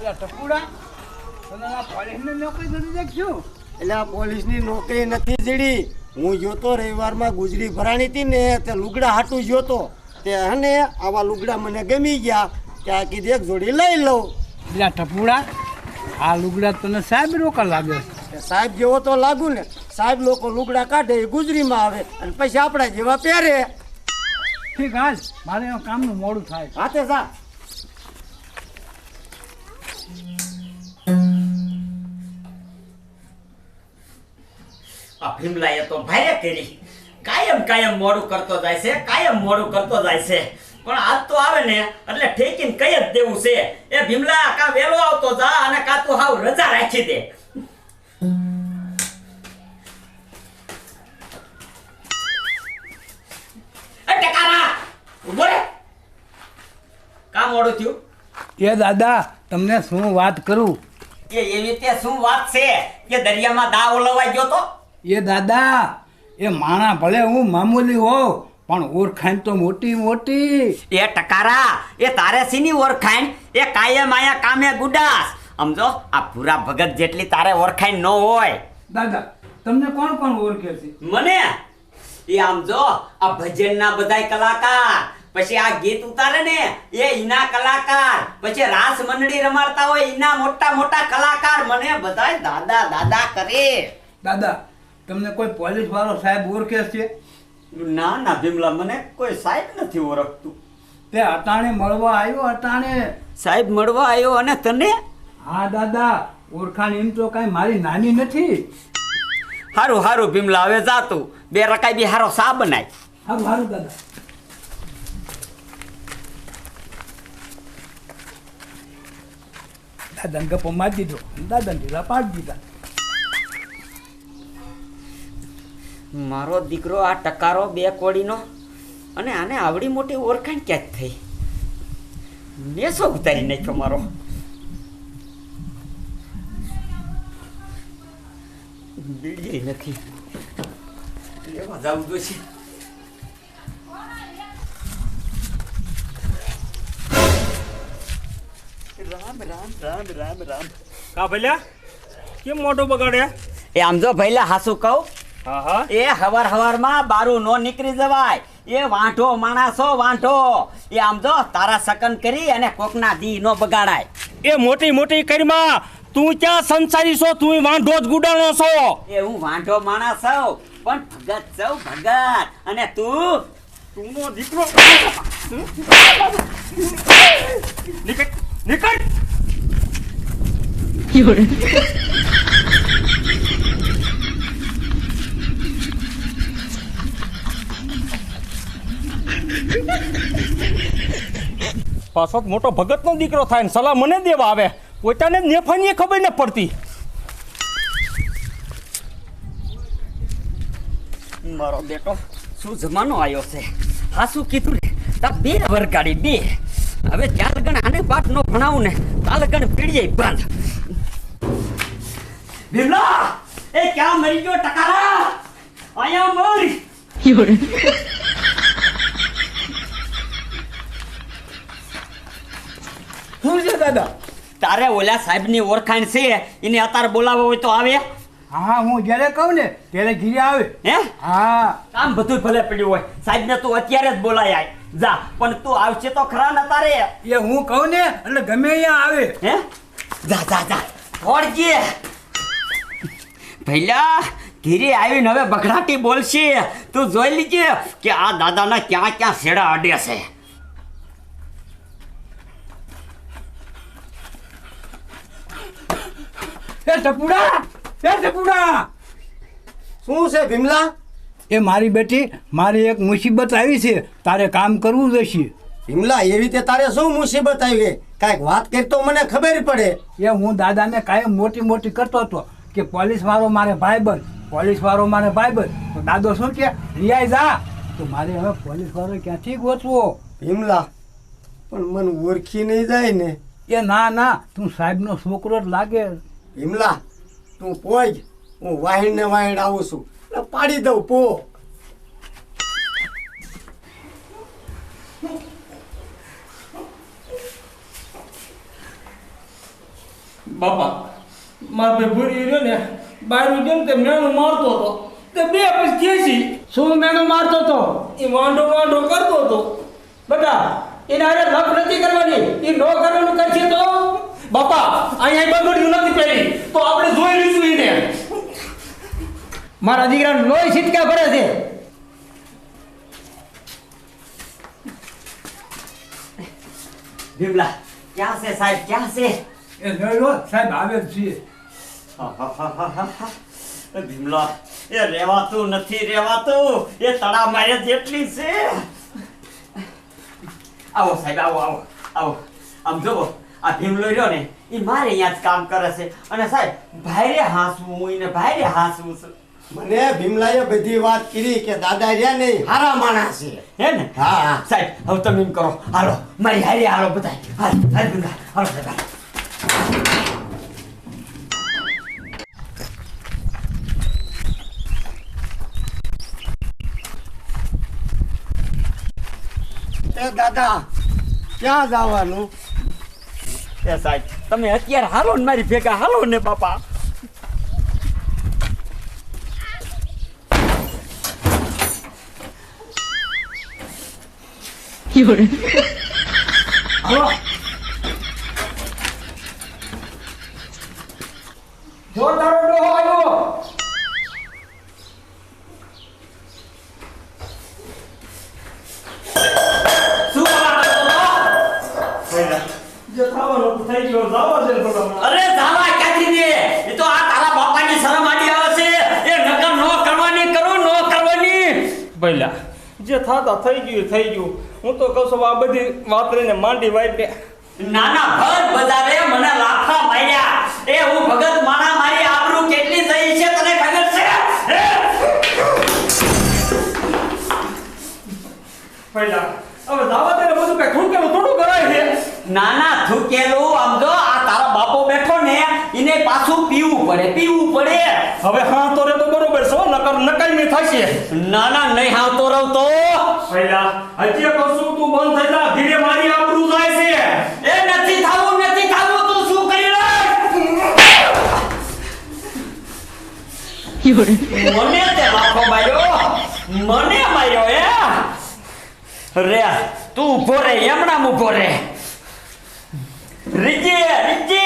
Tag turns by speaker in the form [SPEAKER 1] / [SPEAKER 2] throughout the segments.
[SPEAKER 1] ટપુડા. આ
[SPEAKER 2] એટલે આ પોલીસની નોકરી નથી જડી. હું જોતો રવિવારમાં ગુજરી ભરાણી હતી ને તે લુગડા હાટું જોતો. તે હને આવા લુગડા મને ગમી ગયા. ત્યાં કીધું એક જોડી લઈ લઉં.
[SPEAKER 1] એટલે ટપુડા આ લુગડા તને સાહેબ રોકા લાગે
[SPEAKER 2] સાહેબ જેવો તો લાગુ ને. સાહેબ લોકો લુગડા કાઢે એ ગુજરીમાં આવે અને પછી આપણા જેવા પહેરે.
[SPEAKER 1] ઠીક હાલ. મારે કામનું મોડું થાય.
[SPEAKER 2] હાથે જા.
[SPEAKER 3] ભીમલાએ તો ભારે કરી. કાયમ કાયમ મોડું કરતો જાય છે કાયમ મોડું કરતો જાય છે. પણ આજ તો આવે ને એટલે ઠેકીને કઈ જ દેવું છે એ ભીમલા કા વેલો આવતો જા અને કા તું હાવ રજા રાખી દે. મોડું થયું?
[SPEAKER 1] એ દાદા તમને શું વાત કરું?
[SPEAKER 3] એ એવી તે શું વાત છે કે દરિયામાં દા ઓલવાઈ ગયો તો?
[SPEAKER 1] એ દાદા એ માણા ભલે હું મામૂલી હોઉં પણ ઓળખાણ તો મોટી મોટી.
[SPEAKER 3] એ ટકારા એ તારે સીની ઓળખાણ? એ કાયમ આયા કામે ગુડાસ. સમજો આ પૂરા ભગત જેટલી તારે ઓળખાણ ન હોય.
[SPEAKER 1] દાદા તમને કોણ કોણ ઓળખે છે?
[SPEAKER 3] મને? એ આમ જો આ ભજનના બધાય કલાકાર પછી આ ગીત ઉતારે ને એ ઈના કલાકાર પછી રાસ મંડળી રમાડતા હોય ઈના મોટા મોટા કલાકાર. મને બધાય દાદા દાદા કરે.
[SPEAKER 1] દાદા તમને કોઈ પોલીસ વાળો સાહેબ ઓળખે છે?
[SPEAKER 3] ના ના ભીમલા મને કોઈ સાહેબ નથી ઓળખતું.
[SPEAKER 1] તે અટાણે મળવા આવ્યો અટાણે?
[SPEAKER 3] સાહેબ મળવા આવ્યો અને તને?
[SPEAKER 1] હા દાદા ઓળખાણ એમ તો કાંઈ મારી નાની નથી.
[SPEAKER 3] હારું હારું ભીમલા હવે જાતું બે રકાઈ બી હારો સા બનાય.
[SPEAKER 1] હારું હારું દાદા. દાદાને ગપો મારી દીધો. દાદાને ઢીલા પાડી દીધા.
[SPEAKER 3] મારો દીકરો આ ટકારો બે કોડીનો અને આને આવડી મોટી ઓળખાણ ક્યાં થઈ. નેસો ઉતારી નાખ્યો મારો. બીડી નથી. લેવા જવું જોઈશે રામ રામ રામ રામ રામ.
[SPEAKER 4] કા ભલ્યા? કેમ મોટો બગાડ્યા?
[SPEAKER 3] એ આમ જો ભઈલા હાસુ કહું. એ હવાર હવારમાં બારું નો નીકળી જવાય. એ વાંઢો માણસો વાંઢો. એ આમ જો તારા સકન કરી અને કોકના દી નો બગાડાય.
[SPEAKER 4] એ મોટી મોટી કરીમાં તું ક્યાં સંસારી છો? તું વાંઢો જ ગુડાણો છો.
[SPEAKER 3] એ હું વાંઢો માણસ છું પણ ભગત છું ભગત. અને તું?
[SPEAKER 4] તું દીકરો નીકળ નીકળ. પાછો મોટો ભગતનો દીકરો થાય ને સલાહ મને દેવા આવે. પોતાને નેફાની ખબર ન પડતી.
[SPEAKER 3] મારો બેટો શું જમાનો આવ્યો છે? હા શું કીધું ને તા બે વરકાડી બે. હવે ત્યાં લગણ આને પાઠ નો ભણાવું ને ત્યાં લગણ પીડીએ બંધ. ભીમલા એ ક્યાં મરી ગયો ટકારા? અહીંયા મર.
[SPEAKER 1] શું છે દાદા?
[SPEAKER 3] તારે ઓલા સાહેબની ઓળખાણ છે એને અત્યારે બોલાવો હોય તો આવે.
[SPEAKER 1] હા હું જ્યારે કહું ને ત્યારે ઘીરે આવે.
[SPEAKER 3] હે?
[SPEAKER 1] હા.
[SPEAKER 3] કામ બધું ભલે પડ્યું હોય. સાહેબને તું અત્યારે જ બોલાય આય. જા પણ તું આવશે તો ખરા ને તારે?
[SPEAKER 1] એ હું કહું ને એટલે ગમે અહીંયા આવે.
[SPEAKER 3] હે? જા જા જા. ફોડજે ભૈલા ઘીરે આવીને હવે બગડાટી બોલશે. તું જોઈ લીજે કે આ દાદાના ક્યાં ક્યાં શેડા અડે છે.
[SPEAKER 1] એ ટપુડા એ ટપુડા
[SPEAKER 2] શું છે ભીમલા?
[SPEAKER 1] એ મારી બેટી મારી એક મુસીબત આવી છે. તારે કામ કરવું જશે
[SPEAKER 2] ભીમલા એવી રીતે તારે શું મુસીબત આવી? કાંઈક વાત કરી તો મને ખબર પડે.
[SPEAKER 1] એ હું દાદાને કાંઈ મોટી મોટી કરતો હતો કે પોલીસ વાળો મારે ભાઈબંધ પોલીસ વાળો મારે ભાઈબંધ તો દાદો શું કે રિયાય જા. તો મારે હવે પોલીસ વાળો ક્યાંથી ગોતવો?
[SPEAKER 2] ભીમલા પણ મને ઓળખી નહીં જાય ને.
[SPEAKER 1] એ ના ના તું સાહેબનો છોકરો જ લાગે.
[SPEAKER 2] ભીમલા તું પોજ હું વાહિડ ને વાહિડ આવું છું. એટલે પાડી દઉં પો.
[SPEAKER 4] બાપા માર ભાઈ ભૂરી રહ્યો ને બારું જેમ તે મેણું મારતો હતો. તે બે પછી ખેંચી
[SPEAKER 1] શું મેણું મારતો તો
[SPEAKER 4] એ વાંડો વાંડો કરતો હતો.
[SPEAKER 1] બધા એને અરે લખ નથી કરવાની એ નો કરવાનું કરશે તો?
[SPEAKER 4] બાપા અહીંયા બંગડીયું નથી પહેરી. તો આપણે જોઈ લઈશું એને.
[SPEAKER 1] મારા દીકરા લોહી છીટકા ભરે છે.
[SPEAKER 3] ભીમલા ક્યાં છે સાહેબ ક્યાં છે?
[SPEAKER 1] એ નયો સાહેબ આવે
[SPEAKER 3] છે ભીમલા એ રેવાતું નથી રેવાતું એ તળા મારે જેટલી છે. આવો સાહેબ આવો આવો આવો. આમ જોવો. આ ભીમલો રહ્યો ને એ મારે અહીંયા જ કામ કરે છે. અને સાહેબ ભાઈરે હાંસવું એને ભાઈરે હાંસવું છે.
[SPEAKER 2] મને ભીમલાએ બધી વાત કરી કે દાદા રહ્યા ને હારા માણસ છે.
[SPEAKER 3] હે ને?
[SPEAKER 2] હા
[SPEAKER 3] સાહેબ હવે તમે એમ કરો. હાલો મારી હારી હાલો બધા હાલ હાલ ભીમલા હાલો
[SPEAKER 2] સાહેબ દાદા ક્યાં જવાનું?
[SPEAKER 3] એ સાહેબ. તમે અત્યારે હાલો ને મારી ભેગા હાલો ને બાપા.
[SPEAKER 1] જો તારો ડોહો આવ્યો
[SPEAKER 3] શું કરવા
[SPEAKER 4] જે થવાનું હતું થઈ ગયો. જવા દે થોડા
[SPEAKER 3] અરે ધાવા ક્યાંથી દે? એ તો આ તારા બાપાની શરમ આડી આવે છે. એ નકર નો કરવાની કરો નો કરવાની.
[SPEAKER 4] ભઈલા જે થાતા થઈ ગયું થઈ ગયું. હું તો કહું છું આ બધી વાપરીને માંડી વાઈટે
[SPEAKER 3] નાના ભર બજારે મને લાફા માર્યા. એ હું ભગત માના મારી આબરૂ કેટલી થઈ છે તને ખબર છે?
[SPEAKER 4] ભઈલા હવે જવા તેરે ને બધું કઈ ઠૂંકેલું છે
[SPEAKER 3] નાના થૂકેલું આમ જો આ તારો બાપો બેઠો ને એને પાછું પીવું પડે પીવું પડે.
[SPEAKER 4] હવે હા તો રે તો બરોબર છો નકર નકાઈ મે થાશે.
[SPEAKER 3] નાના નહીં તો રહું તો.
[SPEAKER 4] પહેલા હજી કશું તું બંધ થઈ જા ધીરે મારી આબરૂ જાય છે.
[SPEAKER 3] એ નથી થાવું નથી થાવું તું શું કરી રહ્યો? મને તે લાખો માર્યો મને માર્યો એ. રે તું ઊભો રે એમણા ઊભો રે. રીજે રીજે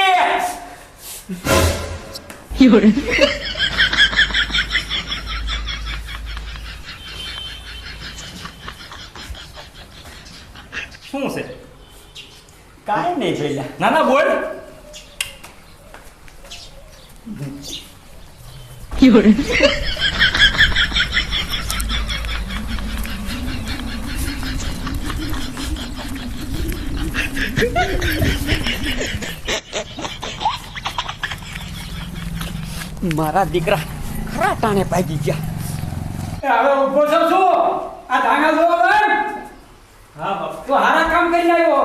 [SPEAKER 4] શું છે
[SPEAKER 3] કાંઈ નહીં પેલા
[SPEAKER 4] ના ના બોલ
[SPEAKER 3] મારા દીકરા ખરા ટાણે પાઈ ગયા.
[SPEAKER 1] એ હવે ઊભો છો. આ ધાંગા જોવા ભાઈ
[SPEAKER 4] હા બાપ.
[SPEAKER 1] તો હારા કામ કરી આવ્યો